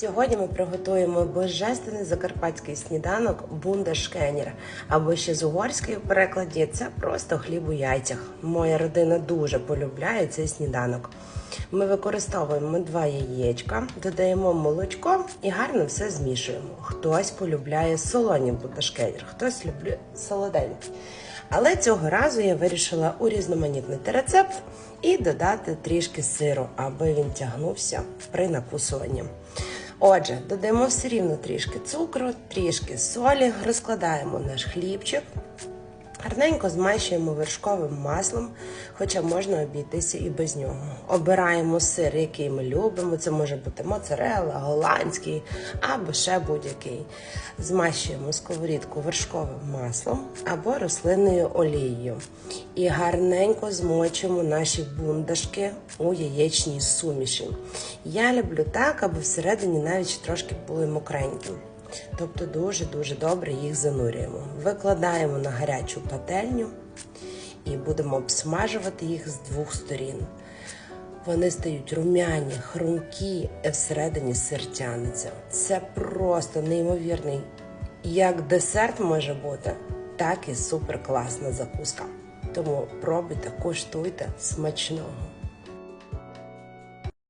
Сьогодні ми приготуємо божественний закарпатський сніданок бундешкенір, або ще з угорської в перекладі це просто хліб у яйцях. Моя родина дуже полюбляє цей сніданок. Ми використовуємо два яєчка, додаємо молочко і гарно все змішуємо. Хтось полюбляє солоні бундешкенір, хтось любить солоденький. Але цього разу я вирішила урізноманітнити рецепт і додати трішки сиру, аби він тягнувся при накусуванні. Отже, додаємо все рівно трішки цукру, трішки солі, розкладаємо наш хлібчик. Гарненько змащуємо вершковим маслом, хоча можна обійтися і без нього. Обираємо сир, який ми любимо. Це може бути моцарелла, голландський або ще будь-який. Змащуємо сковорідку вершковим маслом або рослинною олією. І гарненько змочуємо наші бундашки у яєчній суміші. Я люблю так, аби всередині навіть трошки були мокренькі. Тобто дуже-дуже добре їх занурюємо. Викладаємо на гарячу пательню і будемо обсмажувати їх з двох сторін. Вони стають румяні, хрумкі, і всередині сир тянеться. Це просто неймовірний. Як десерт може бути, так і супер класна закуска. Тому пробуйте, куштуйте смачного.